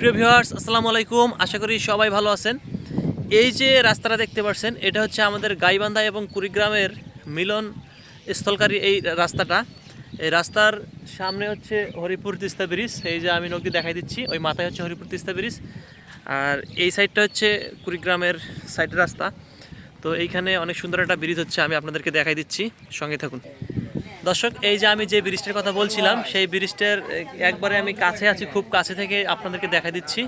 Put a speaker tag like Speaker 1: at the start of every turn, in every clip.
Speaker 1: প্রিয় ভিউয়ার্স, আসসালামু আলাইকুম। আশা করি সবাই ভালো আছেন। এই যে রাস্তাটা দেখতে পাচ্ছেন এটা হচ্ছে আমাদের গাইবান্ধা এবং কুড়িগ্রামের মিলন স্থলকারী এই রাস্তাটা। এই রাস্তার সামনে হচ্ছে হরিপুর তিস্তা ব্রিজ। এই যে আমি নদী দেখাই দিচ্ছি, ওই মাথায় হচ্ছে হরিপুর তিস্তা ব্রিজ। আর এই সাইডটা হচ্ছে কুড়িগ্রামের সাইডের রাস্তা। তো এইখানে অনেক সুন্দর একটা ব্রিজ হচ্ছে, আমি আপনাদেরকে দেখাই দিচ্ছি। সঙ্গে থাকুন। দর্শক, এই যে আমি যে ব্রিজটার কথা বলছিলাম, সেই ব্রিজটার, একবারে আমি কাছে আছি, খুব কাছে থেকে আপনাদেরকে দেখা দিচ্ছি।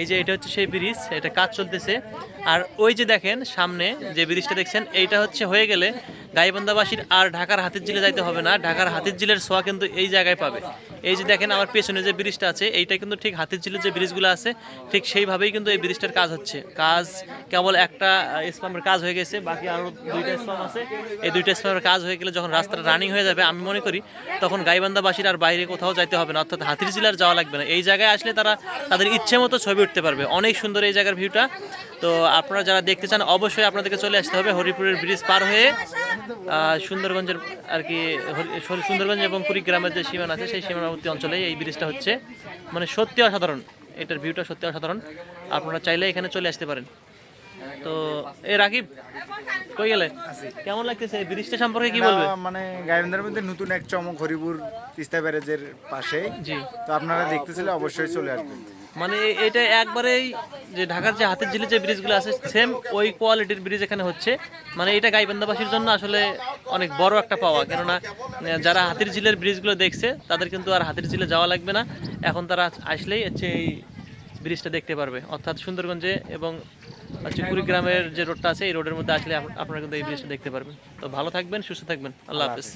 Speaker 1: এই যে এটা হচ্ছে সেই ব্রিজ, এটা কাজ চলতেছে। আর ওই যে দেখেন, সামনে যে ব্রিজটা দেখছেন, এইটা হচ্ছে হয়ে গেলে গাইবান্ধাবাসীর আর ঢাকার হাতির জিলে যাইতে হবে না। ঢাকার হাতির জিলের ছোঁয়া কিন্তু এই জায়গায় পাবে। এই যে দেখেন আমার পেছনে যে ব্রিজটা আছে, এইটা কিন্তু ঠিক হাতির জিলের যে ব্রিজগুলো আছে, ঠিক সেইভাবেই কিন্তু এই ব্রিজটার কাজ হচ্ছে। কাজ কেবল একটা স্পামের কাজ হয়ে গেছে, বাকি আরও দুইটা স্পাম আছে। এই দুইটা স্পামের কাজ হয়ে গেলে যখন রাস্তাটা রানিং হয়ে যাবে, আমি মনে করি তখন গাইবান্ধাবাসীর আর বাইরে কোথাও যাইতে হবে না, অর্থাৎ হাতির জিলার যাওয়া লাগবে না। এই জায়গায় আসলে তারা তাদের ইচ্ছে মতো ছবি উঠতে পারবে। অনেক সুন্দর এই জায়গার ভিউটা তো আপনারা যারা দেখতে চান, অবশ্যই আপনাদেরকে চলে আসতে হবে হরিপুরের ব্রিজ পার হয়ে। সুন্দরগঞ্জের আর কি সুন্দরগঞ্জ এবং কুড়িগ্রামের যে সীমানা আছে সেই সীমানাবর্তী অঞ্চলে এই ব্রিজটা হচ্ছে। মানে সত্যি অসাধারণ এটার ভিউটা সত্যি অসাধারণ। আপনারা চাইলে এখানে চলে আসতে পারেন। তো এ রাকিব কই গেলে? কেমন লাগতেছে? এই ব্রিজটা সম্পর্কে কি বলবে?
Speaker 2: মানে গাইবান্ধার মধ্যে নতুন এক চমক হরিপুর তিস্তা ব্যারেজের পাশে।
Speaker 1: জি।
Speaker 2: তো আপনারা দেখতেছিলে অবশ্যই চলে আসবেন।
Speaker 1: মানে এটা একবারেই যে ঢাকার যে হাতের ঝিলে যে ব্রিজগুলো আছে সেম ওই কোয়ালিটির ব্রিজ এখানে হচ্ছে। মানে এটা গাইবান্ধাবাসীর জন্য আসলে অনেক বড় একটা পাওয়া। কেননা যারা হাতির ঝিলের ব্রিজগুলো দেখছে, তাদের কিন্তু আর হাতির ঝিলে যাওয়া লাগবে না। এখন তারা আসলেই হচ্ছে এই ব্রিজটা দেখতে পারবে। অর্থাৎ সুন্দরগঞ্জে এবং হচ্ছে কুড়িগ্রামের যে রোডটা আছে, এই রোডের মধ্যে আসলে আপনারা কিন্তু এই ব্রিজটা দেখতে পারবেন। তো ভালো থাকবেন, সুস্থ থাকবেন। আল্লাহ হাফেজ।